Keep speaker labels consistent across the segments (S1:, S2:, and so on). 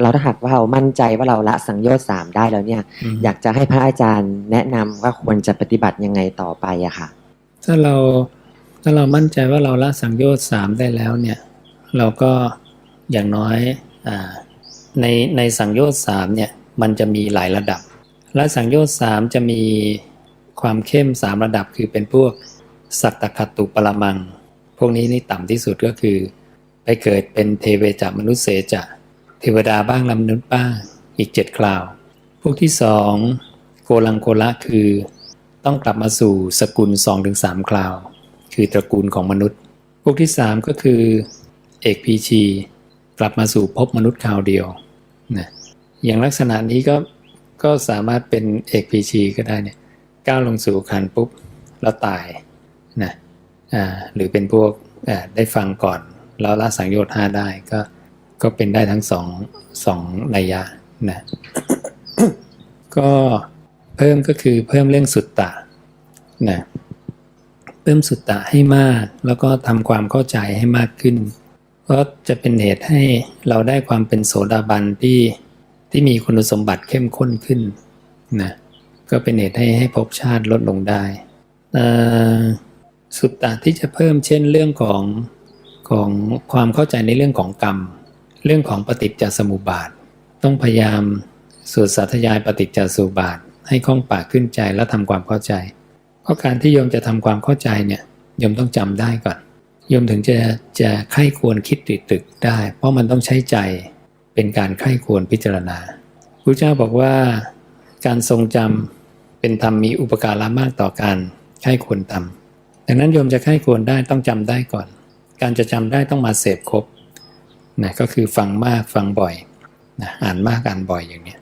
S1: เราถ้าหากว่าเรามั่นใจว่าเราละสังโยชน์สามได้แล้วเนี่ย
S2: ม
S1: อยากจะให้พระอาจารย์แนะนำว่าควรจะปฏิบัติยังไงต่อไปอะค่ะ
S2: ถ้าเราถ้าเรามั่นใจว่าเราละสังโยชน์สามได้แล้วเนี่ย เราก็อย่างน้อยอาในในสังโยชน์สามเนี่ยมันจะมีหลายระดับ และสังโยชน์สามจะมีความเข้มสามระดับคือเป็นพวกสัตตคตุปรมัง พวกนี้นี่ต่ำที่สุดก็คือ ไปเกิดเป็นเทเวจามนุษย์เสจะ เทวดาบ้างลำนุษย์บ้างอีกเจ็ดคราว พวกที่สองโกลังโกละคือ ต้องกลับมาสู่สกุล2-3ถึงคราว คือตระกูลของมนุษย์ พวกที่3ก็คือ เอกพีชีกลับมาสู่ภพมนุษย์คราวเดียวนะอย่างลักษณะนี้ก็ก็สามารถเป็นเอกพีชีก็ได้เนี่ยก้าวลงสู่ขันปุ๊บแล้วตายนะอ่าหรือเป็นพวกอ่าได้ฟังก่อน แล้วละสังโยชน์ห้าได้ก็ ก็เป็นได้ทั้งสองสองนัยยะนะก็เพิ่มก็คือเพิ่มเรื่องสุตตะนะเพิ่มสุตตะให้มาก แล้วก็ทำความเข้าใจให้มากขึ้น ก็จะเป็นเหตุให้เราได้ความเป็นโสดาบันที่ที่มีคุณสมบัติเข้มข้นขึ้นนะก็เป็นเหตุให้ให้ภพชาติลดลงได้สุตตะที่จะเพิ่มเช่นเรื่องของของความเข้าใจในเรื่องของกรรม เรื่องของปฏิจจสมุปบาท ต้องพยายามสวดสาธยายปฏิจจสมุปบาท ให้คล่องปากขึ้นใจและทำความเข้าใจเพราะการที่โยมจะทำความเข้าใจเนี่ยโยมต้องจำได้ก่อนโยมถึงจะจะไข้ควรคิดตรึกตึกได้ เพราะมันต้องใช้ใจเป็นการไข้ควรพิจารณาพระเจ้าบอกว่าการทรงจำเป็นธรรมมีอุปการะมากต่อการไข้ควรทำดังนั้นโยมจะไข้ควรได้ต้องจำได้ก่อน การจะจำได้ต้องมาเสพครบ นะก็คือฟังมากฟังบ่อยนะอ่านมากอ่านบ่อยอย่างเนี้ย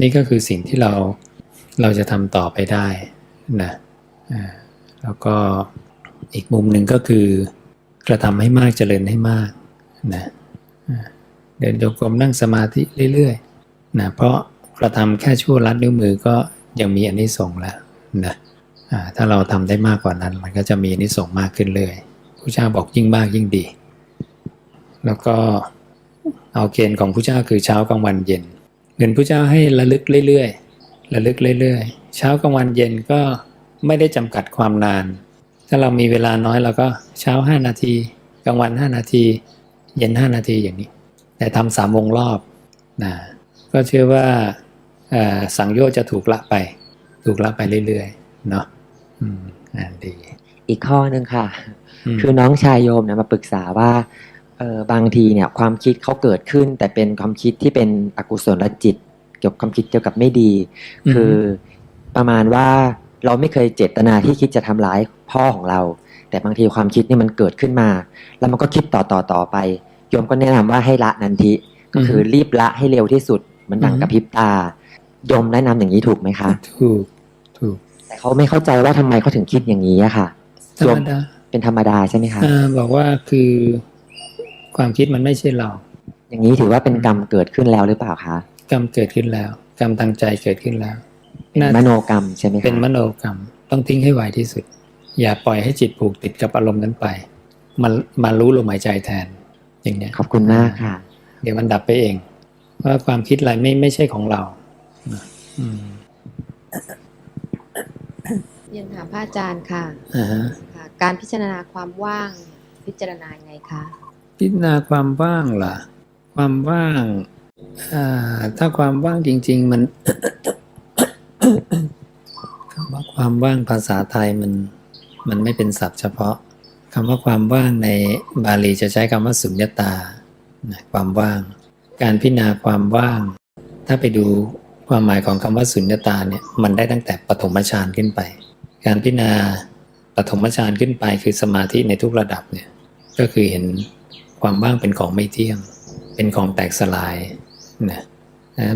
S2: นี่ก็คือสิ่งที่เราเราจะทำต่อไปได้นะแล้วก็อีกมุมหนึ่งก็คือกระทำให้มากเจริญให้มากนะเดินโยกรมนั่งสมาธิเรื่อยๆนะเพราะกระทำแค่ชั่วลัดนิ้วมือก็ยังมีอันนี้ส่งส์แล้วนะถ้าเราทำได้มากกว่านั้น มันก็จะมีอันนี้ส่งส์มากขึ้นเรื่อย ผู้เจ้าบอกยิ่งมากยิ่งดี แล้วก็เอาเกณฑ์ของผู้เจ้าคือเช้ากลางวันเย็นเงินพระเจ้าให้ระลึกเรื่อยๆระลึกเรื่อยๆ เช้ากลางวันเย็นก็ไม่ได้จำกัดความนาน ถ้าเรามีเวลาน้อยเราก็เช้า 5 นาทีกลางวัน 5 นาที เย็น 5 นาทีอย่างนี้ แต่ทำสามวงรอบนะก็เชื่อว่าเอ่อสังโยชน์จะถูกละไป ถูกละไปเรื่อยๆเนาะอืมอ่าดี
S1: อีกข้อหนึ่งค่ะ คือน้องชายโยมเนี่ยมาปรึกษาว่าเออบางทีเนี่ยความคิดเขาเกิดขึ้น แต่เป็นความคิดที่เป็นอกุศลจิต เกี่ยวกับความคิดเกี่ยวกับไม่ดี
S2: อือฮึ
S1: คือประมาณว่าเราไม่เคยเจตนาที่คิดจะทำร้ายพ่อของเรา แต่บางทีความคิดนี่มันเกิดขึ้นมา แล้วมันก็คิดต่อต่อต่อไปโยมก็แนะนำว่าให้ละนันทิก็คือรีบละให้เร็วที่สุดเหมันดังกระพริบตาโยมแนะนำอย่างนี้ถูกไหมคะ
S2: ถูกถูก
S1: แต่เขาไม่เข้าใจว่าทำไมเขาถึงคิดอย่างนี้อะค่ะ
S2: ธรรมดา
S1: เป็นธรรมดาใช่ไหมคะ
S2: อ่าบอกว่าคือความคิดมันไม่ใช่เรา
S1: อย่างนี้ถือว่าเป็นกรรมเกิดขึ้นแล้วหรือเปล่าคะ
S2: กรรมเกิดขึ้นแล้ว กรรมทางใจเกิดขึ้นแล้ว
S1: เป็น
S2: น่า
S1: มโนกรรมใช่ไหมคะ
S2: เป็นมโนกรรม ต้องทิ้งให้ไวที่สุด อย่าปล่อยให้จิตผูกติดกับอารมณ์นั้นไปมันมารู้ลมหายใจแทน อย่างเนี้ย
S1: ขอบคุณมากค่ะ
S2: เดี๋ยวมันดับไปเองเพราะความคิดอะไรไม่ไม่ใช่ของเรานะอืม
S3: เรียนถามพระอาจารย์ค่ะ
S2: อ่าฮะ
S3: ค่ะ การพิจารณาความว่างพิจารณายังไงคะ
S2: พิจารณาความว่างล่ะ ความว่างอ่าถ้าความว่างจริง ๆ มันคำว่าความว่างภาษาไทยมัน มันไม่เป็นศัพท์เฉพาะคำว่าความว่างในบาลีจะใช้คำว่าสุญญตานะความว่าง การพิจารณาความว่าง ถ้าไปดูความหมายของคำว่าสุญญตาเนี่ยมันได้ตั้งแต่ปฐมฌานขึ้นไป การพิจารณาปฐมฌานขึ้นไปคือสมาธิในทุกระดับเนี่ยก็คือเห็นความว่างเป็นของไม่เที่ยง เป็นของแตกสลายนะ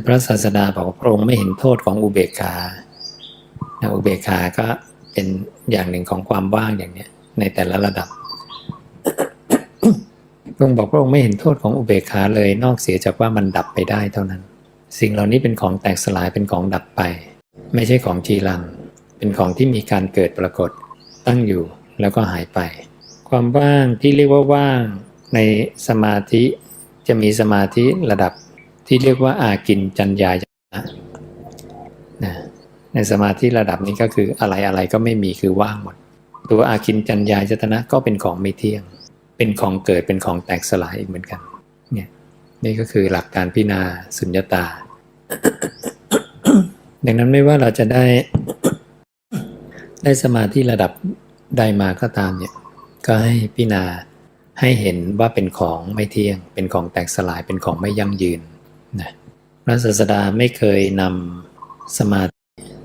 S2: พระศาสดาบอกว่าพระองค์ไม่เห็นโทษของอุเบกขานะอุเบกขาก็เป็นอย่างหนึ่งของความว่างอย่างเนี้ยในแต่ละระดับพระองค์บอกพระองค์ไม่เห็นโทษของอุเบกขาเลยนอกเสียจากว่ามันดับไปได้เท่านั้น สิ่งเหล่านี้เป็นของแตกสลายเป็นของดับไป ไม่ใช่ของจีรัง เป็นของที่มีการเกิดปรากฏตั้งอยู่แล้วก็หายไป ความว่างที่เรียกว่าว่าง ในสมาธิจะมีสมาธิระดับที่เรียกว่าอากินจัญญายนะนะในสมาธิระดับนี้ก็คืออะไรอะไรก็ไม่มีคือว่างหมด ตัวอากินจัญญายตนะก็เป็นของไม่เที่ยง เป็นของเกิดเป็นของแตกสลายอีกเหมือนกันเนี่ยนี่ก็คือหลักการพิจารณาสุญญตา ดังนั้นไม่ว่าเราจะได้ ได้สมาธิระดับใดมาก็ตามเนี่ยก็ให้พิจารณาให้เห็นว่าเป็นของไม่เที่ยง เป็นของแตกสลายเป็นของไม่ยั่งยืนนะพระศาสดาไม่เคยนำสมาธิ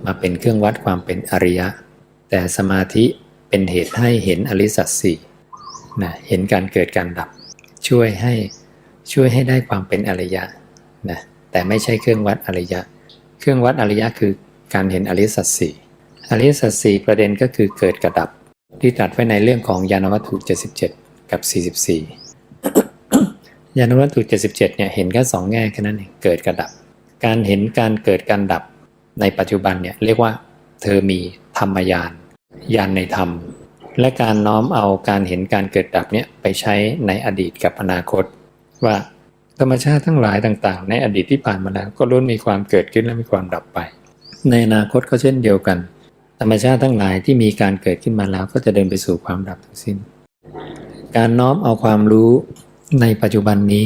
S2: มาเป็นเครื่องวัดความเป็นอริยะ แต่สมาธิเป็นเหตุให้เห็นอริสัตสีนะเห็นการเกิดการดับ ช่วยให้ช่วยให้ได้ความเป็นอริยะนะแต่ไม่ใช่เครื่องวัดอริยะ เครื่องวัดอริยะคือการเห็นอริสัตสี่ อริสัตสี่ประเด็นก็คือเกิดกระดับ ที่ตัดไว้ในเรื่องของยานวัตถุ 77 กับ 44 ยานวัตถุ 77 เนี่ยเห็นแค่สองแง่แค่นั้นเองเกิดกระดับ การเห็นการเกิดการดับในปัจจุบันเนี่ยเรียกว่า เธอมีธรรมยานยานในธรรม และการน้อมเอาการเห็นการเกิดดับเนี่ยไปใช้ในอดีตกับอนาคต ว่าธรรมชาติทั้งหลายต่างๆ ในอดีตที่ผ่านมาแล้วก็ล้วนมีความเกิดขึ้นและมีความดับไป ในอนาคตก็เช่นเดียวกัน ธรรมชาติทั้งหลายที่มีการเกิดขึ้นมาแล้วก็จะเดินไปสู่ความดับทั้งสิ้น การน้อมเอาความรู้ในปัจจุบันนี้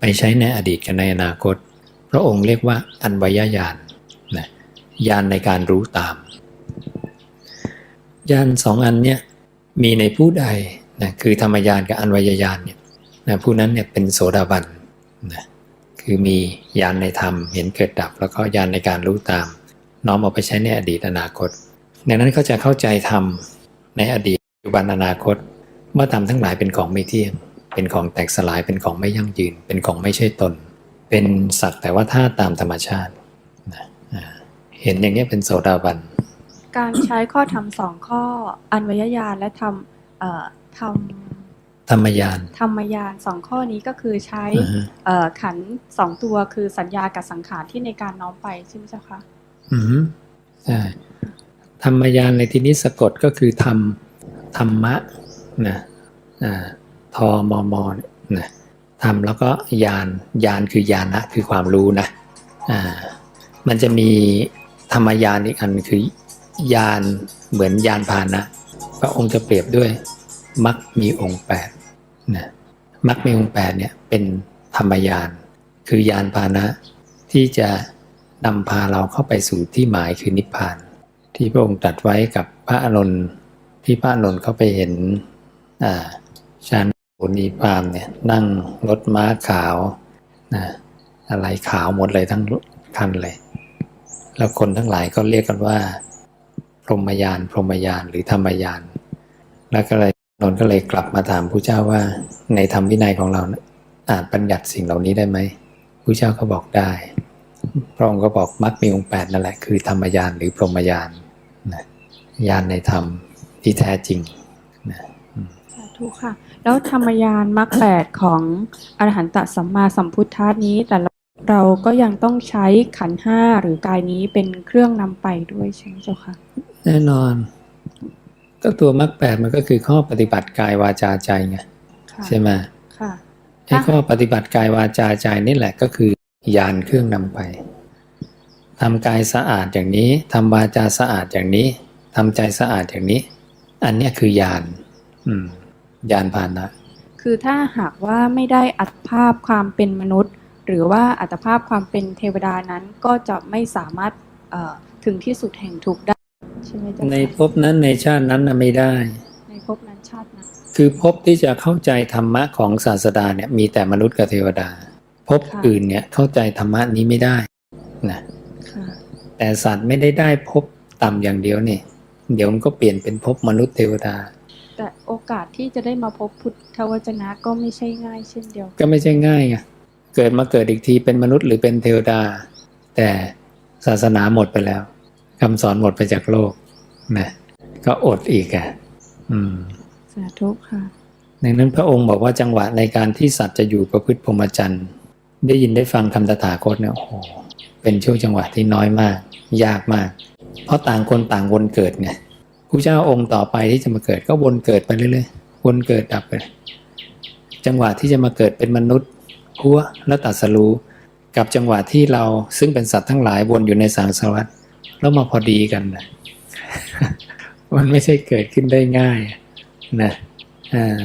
S2: ไปใช้ในอดีตกับในอนาคต พระองค์เรียกว่าอันวยญาณนะญาณในการรู้ตามญาณสองอันเนี่ยมีในผู้ใดนะคือธรรมญาณกับอันวยญาณเนี่ยนะผู้นั้นเนี่ยเป็นโสดาบันนะคือมีญาณในธรรมเห็นเกิดดับ แล้วก็ญาณในการรู้ตาม น้อมเอาไปใช้ในอดีตอนาคต ดังนั้นเขาจะเข้าใจธรรมในอดีตปัจจุบันอนาคตว่าธรรมทั้งหลายเป็นของไม่เที่ยง เป็นของแตกสลายเป็นของไม่ยั่งยืน เป็นของไม่ใช่ตน เป็นสักแต่ว่าธาตุตามธรรมชาตินะอ่าเห็นอย่างนี้ยเป็นโสดาบัน
S4: การใช้ข้อธรรมสองข้อ อันวยญาณและธรรมเอ่อธรรม
S2: ธรรมยาน
S4: ธรรมญาณสองข้อนี้ก็คือใช้
S2: อ่าฮะ
S4: เอ่อขันธ์สองตัวคือสัญญากับสังขารที่ในการน้อมไปใช่ไหมเจ้าคะ
S2: อือฮึใช่ธรรมยานในที่นี้สะกดก็คือธรรมธรรมะนะอ่าทอมอมอนะธรรมแล้วก็ยานยานคือญาณะคือความรู้นะอ่ามันจะมีธรรมยานอีกอันคือยานเหมือนยานพาหนะพระองค์จะเปรียบด้วยมักมีองค์แปดนะมักมีองค์แปดเนี่ยเป็นธรรมยาน คือยานพาหนะที่จะ นำพาเราเข้าไปสู่ที่หมายคือนิพพาน ที่พระองค์ตรัสไว้กับพระอานนท์ที่พระอานนท์เข้าไปเห็นชาญปุนีพามเนี่ยนั่งรถม้าขาวนะอะไรขาวหมดเลยทั้งคันเลย แล้วคนทั้งหลายก็เรียกกันว่า พรหมยาน พรหมยานหรือธรรมยาน แล้วก็เลยนนก็เลยกลับมาถามผู้เจ้าว่า ในธรรมวินัยของเรานะอาจบัญญัติสิ่งเหล่านี้ได้ไหมผู้เจ้าก็บอกได้ พระองค์ก็บอกมักมีองค์แปดนั่นแหละคือธรรมยานหรือพรหมยานนะยานในธรรมที่แท้จริงนะ
S4: สาธุค่ะ แล้วธรรมยานมรรคแปดของอรหันตสัมมาสัมพุทธานี้แต่เราเราก็ยังต้องใช้ขันธ์ห้าหรือกายนี้เป็นเครื่องนำไปด้วยใช่ไหมเจ้าคะ
S2: แน่นอน ก็ตัวมรรคแปดมันก็คือข้อปฏิบัติกายวาจาใจไง
S4: ค่ะ
S2: ใช่ไหม
S4: ค่ะ
S2: ไอ้ข้อปฏิบัติกายวาจาใจนี่แหละก็คือ ยานเครื่องนำไปทำกายสะอาดอย่างนี้ทำวาจาสะอาดอย่างนี้ทำใจสะอาดอย่างนี้ อันเนี้ยคือยานอืมยานพาหนะ
S4: คือถ้าหากว่าไม่ได้อัตภาพความเป็นมนุษย์ หรือว่าอัตภาพความเป็นเทวดานั้นก็จะไม่สามารถเอ่อถึงที่สุดแห่งทุกข์ได้ใช่ไหมเจ้า
S2: ใน
S4: คะ
S2: ภพนั้นในชาตินั้นน่ะไม่ได้
S4: ในภพนั้นชาตินั้น
S2: คือภพที่จะเข้าใจธรรมะของศาสดาเนี่ยมีแต่มนุษย์กับเทวดา ภพอื่นเนี่ยเข้าใจธรรมะนี้ไม่ได้นะ
S4: ค่ะ
S2: แต่สัตว์ไม่ได้ได้ภพต่ำอย่างเดียวนี่เดี๋ยวมันก็เปลี่ยนเป็นภพมนุษย์เทวดา
S4: แต่โอกาสที่จะได้มาพบพุทธวจนะก็ไม่ใช่ง่ายเช่นเดียวกัน
S2: ก็ไม่ใช่ง่ายไงเกิดมาเกิดอีกทีเป็นมนุษย์หรือเป็นเทวดา แต่ศาสนาหมดไปแล้วคำสอนหมดไปจากโลกนะก็อดอีกอะอืม
S4: สาธุค่ะ
S2: ดังนั้นพระองค์บอกว่าจังหวะในการที่สัตว์จะอยู่ประพฤติพรหมจรรย์ ได้ยินได้ฟังคำตถาคตเนี่ยโอ้โหเป็นช่วงจังหวะที่น้อยมาก ยากมาก เพราะต่างคนต่างวนเกิดไงผู้เจ้าองค์ต่อไปที่จะมาเกิดก็วนเกิดไปเรื่อยๆวนเกิดดับไปจังหวะที่จะมาเกิดเป็นมนุษย์หัวและตัดสรู้กับจังหวะที่เราซึ่งเป็นสัตว์ทั้งหลายวนอยู่ในสังสารวัฏแล้วมาพอดีกันนะมันไม่ใช่เกิดขึ้นได้ง่ายนะอ่า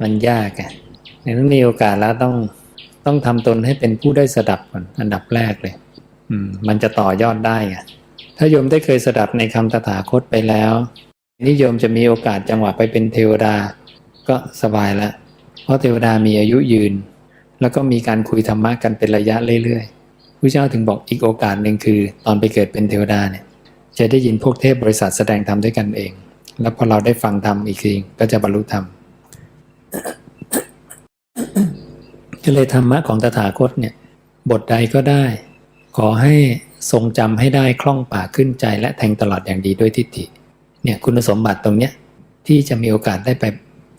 S2: มันยากอะดังนั้นมีโอกาสแล้วต้อง ต้องทำตนให้เป็นผู้ได้สดับก่อนอันดับแรกเลย อืม มันจะต่อยอดได้อะถ้าโยมได้เคยสดับในคำตถาคตไปแล้วนิยมจะมีโอกาสจังหวะไปเป็นเทวดา ก็สบายล้วเพราะเทวดามีอายุยืน แล้วก็มีการคุยธรรมะกันเป็นระยะเรื่อยๆพระเจ้าถึงบอกอีกโอกาสหนึ่งคือ ตอนไปเกิดเป็นเทวดาเนี่ย จะได้ยินพวกเทพบริษัทแสดงธรรมด้วยกันเอง แล้วพอเราได้ฟังธรรมอีกทีก็จะบรรลุธรรม ก็เลยธรรมะของตถาคตเนี่ยบทใดก็ได้ ขอให้ทรงจำให้ได้คล่องปากขึ้นใจ และแทงตลอดอย่างดีด้วยทิฏฐิเนี่ยคุณสมบัติตรงเนี้ยที่จะมีโอกาสได้ไป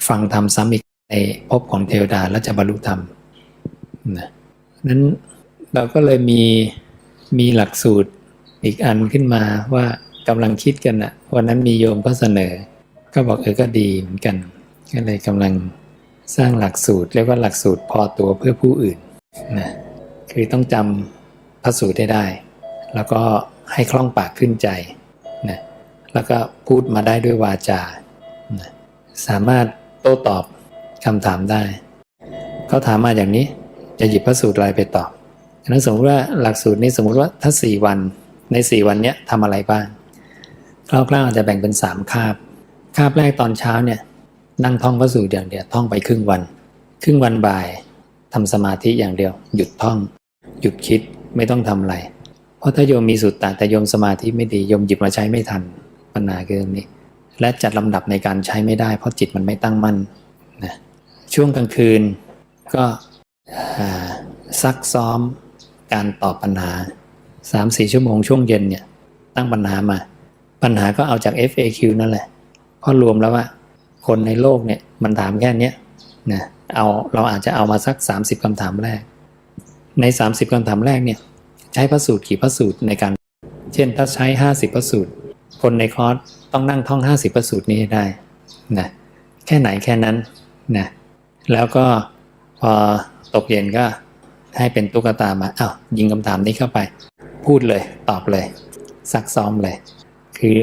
S2: ฟังธรรมซ้ำอีกในภพของเทวดาและจะบรรลุธรรมนะนั้นเราก็เลยมีมีหลักสูตรอีกอันขึ้นมาว่ากำลังคิดกันอะวันนั้นมีโยมก็เสนอ ก็บอกเออก็ดีเหมือนกัน ก็เลยกำลัง สร้างหลักสูตรเรียกว่าหลักสูตรพอตัวเพื่อผู้อื่นนะคือต้องจำพระสูตรให้ได้ แล้วก็ให้คล่องปากขึ้นใจนะแล้วก็พูดมาได้ด้วยวาจานะสามารถโต้ตอบคำถามได้เขาถามมาอย่างนี้จะหยิบพระสูตรอะไรไปตอบฉะนั้นสมมติว่าหลักสูตรนี้สมมติว่าถ้าสี่วันในสี่วันเนี้ยทำอะไรบ้างคร่าวๆอาจจะแบ่งเป็นสามคาบ คาบแรกตอนเช้าเนี่ย นั่งท่องพระสูตรอย่างเดียวท่องไปครึ่งวัน ครึ่งวันบ่ายทำสมาธิอย่างเดียว หยุดท่อง หยุดคิดไม่ต้องทำอะไร เพราะถ้าโยมมีสุตตะแต่โยมสมาธิไม่ดีโยมหยิบมาใช้ไม่ทันปัญหาคือตรงนี้ และจัดลำดับในการใช้ไม่ได้ เพราะจิตมันไม่ตั้งมั่นนะช่วงกลางคืนก็ซักซ้อมการตอบปัญหา 3-4 ชั่วโมงช่วงเย็นเนี่ยตั้งปัญหามา ปัญหาก็เอาจาก FAQ นั่นแหละพราะรวมแล้วว่า คนในโลกเนี่ยมันถามแค่เนี้ยนะเอาเราอาจจะเอามาสัก 30คำถามแรก ใน 30คำถามแรกเนี่ยใช้พระสูตรกี่พระสูตรในการ เช่นถ้าใช้ 50พระสูตร คนในคอร์สต้องนั่งท่อง 50พระสูตรนี้ให้ได้นะแค่ไหนแค่นั้นนะแล้วก็พอตกเย็นก็ให้เป็นตุ๊กตามาอ้าวยิงคำถามนี้เข้าไป พูดเลยตอบเลย ซักซ้อมเลย คือ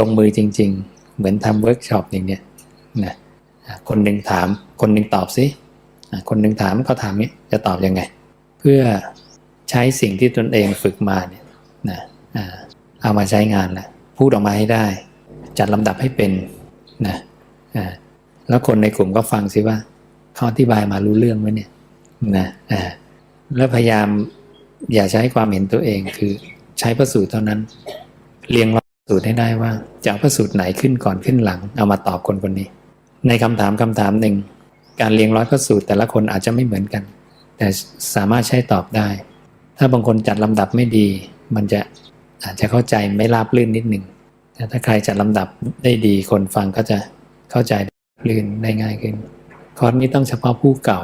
S2: ลงมือจริง ๆ เหมือนทำเวิร์กช็อปอย่างเนี้ย นะคนหนึ่งถาม คนหนึ่งตอบสิคนหนึ่งถามเขาถามนี้จะตอบยังไง เพื่อใช้สิ่งที่ตนเองฝึกมาเนี่ยนะเอามาใช้งานแหละพูดออกมาให้ได้ จัดลำดับให้เป็นนะแล้วคนในกลุ่มก็ฟังสิว่าเขาอธิบายมารู้เรื่องไหมเนี่ยนะแล้วพยายามอย่าใช้ความเห็นตัวเองคือใช้ประสูตรเท่านั้น เรียงร้อยสูตรให้ได้ว่าจะเอาพระสูตรไหนขึ้นก่อนขึ้นหลัง เอามาตอบคนคนนี้ ในคำถามคำถามหนึ่ง การเรียงร้อยพระสูตรแต่ละคนอาจจะไม่เหมือนกัน แต่สามารถใช้ตอบได้ ถ้าบางคนจัดลำดับไม่ดี มันจะอาจจะเข้าใจไม่ราบรื่นนิดหนึ่งแต่ถ้าใครจัดลำดับได้ดีคนฟังก็จะเข้าใจลื่นได้ง่ายขึ้น คอร์สนี้ต้องเฉพาะผู้เก่า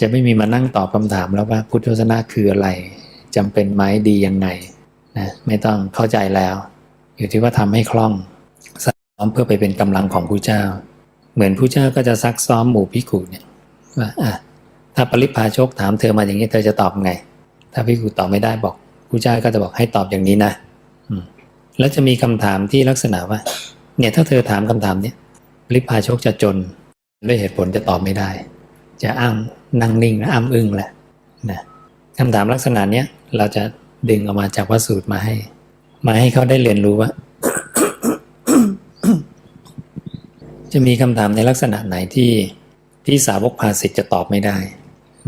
S2: จะไม่มีมานั่งตอบคำถามแล้วว่าพุทธศาสนาคืออะไรจำเป็นไหมดียังไงนะไม่ต้องเข้าใจแล้ว อยู่ที่ว่าทำให้คล่องซ้อมเพื่อไปเป็นกำลังของผู้เจ้า เหมือนผู้เจ้าก็จะซักซ้อมหมู่พิกุเนี่ยว่าอะถ้าปริพาชกถามเธอมาอย่างนี้เธอจะตอบไง ถ้าพิกุตอบไม่ได้บอกผู้เจ้าก็จะบอกให้ตอบอย่างนี้นะอืมแล้วจะมีคำถามที่ลักษณะว่า เนี่ยถ้าเธอถามคำถามเนี้ยปริพาชกจะจนด้วยเหตุผลจะตอบไม่ได้ จะอ้างนั่งนิ่งและอ้ำอึ้งแหละนะคำถามลักษณะเนี้ยเราจะดึงออกมาจากพระสูตรมาให้ มาให้เขาได้เรียนรู้ว่า จะมีคำถามในลักษณะไหนที่ที่สาวกภาสิทธ์จะตอบไม่ได้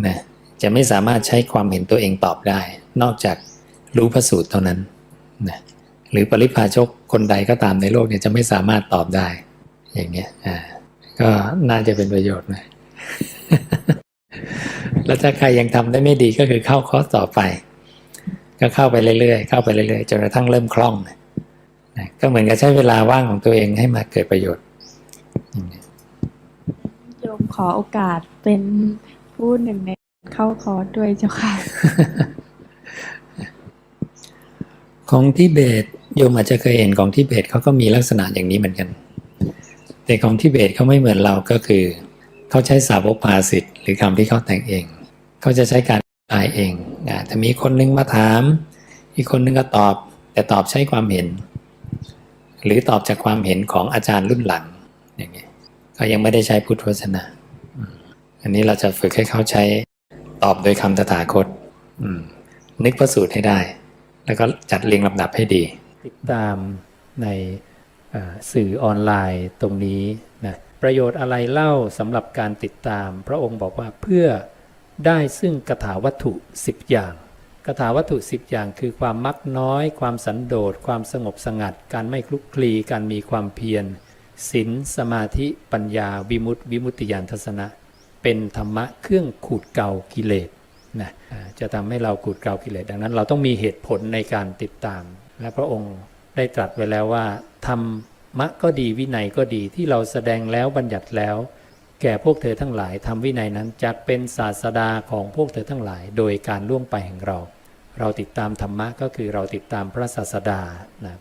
S2: นะจะไม่สามารถใช้ความเห็นตัวเองตอบได้ นอกจากรู้พระสูตรเท่านั้นนะหรือปริพาชกคนใดก็ตามในโลกเนี่ยจะไม่สามารถตอบได้ อย่างเนี้ยอ่าก็น่าจะเป็นประโยชน์นะแล้วถ้าใครยังทำได้ไม่ดีก็คือเข้าคอร์สต่อไป ก็เข้าไปเรื่อยๆเข้าไปเรื่อยๆจนกระทั่งเริ่มคล่องนะก็เหมือนกับใช้เวลาว่างของตัวเองให้มาเกิดประโยชน์
S4: โยมขอโอกาสเป็นผู้หนึ่งในเข้าคอร์สด้วยเจ้าค่ะ
S2: ของทิเบตโยมอาจจะเคยเห็นของทิเบตเขาก็มีลักษณะอย่างนี้เหมือนกัน แต่ของทิเบตเขาไม่เหมือนเราก็คือ เขาใช้สาวกภาสิทธิ์หรือคำที่เขาแต่งเอง เขาจะใช้การอายเองนะถ้ามีคนนึงมาถาม อีกคนนึงก็ตอบ แต่ตอบใช้ความเห็น หรือตอบจากความเห็นของอาจารย์รุ่นหลัง อย่างนี้ก็ยังไม่ได้ใช้พุทธวจนะอันนี้เราจะฝึกให้เขาใช้ตอบโดยคำตถาคตนึกพระสูตรให้ได้ แล้วก็จัดเรียงลำดับให้ดี ติดตามในสื่อออนไลน์ตรงนี้นะประโยชน์อะไรเล่าสำหรับการติดตาม พระองค์บอกว่าเพื่อได้ซึ่งกถาวัตถุ 10 อย่างกถาวัตถุ 10 อย่างคือความมักน้อย ความสันโดษความสงบสงัด การไม่คลุกคลีการมีความเพียร ศีลสมาธิปัญญาวิมุตติวิมุตติญาณทัศนะ เป็นธรรมะเครื่องขูดเกากิเลสนะจะทำให้เราขูดเกากิเลสดังนั้น เราต้องมีเหตุผลในการติดตาม และพระองค์ได้ตรัสไว้แล้วว่าธรรมะก็ดีวินัยก็ดีที่เราแสดงแล้วบัญญัติแล้ว แก่พวกเธอทั้งหลายทำวินัยนั้นจักเป็นศาสดาของพวกเธอทั้งหลาย โดยการล่วงไปแห่งเรา เราติดตามธรรมะก็คือเราติดตามพระศาสดานะ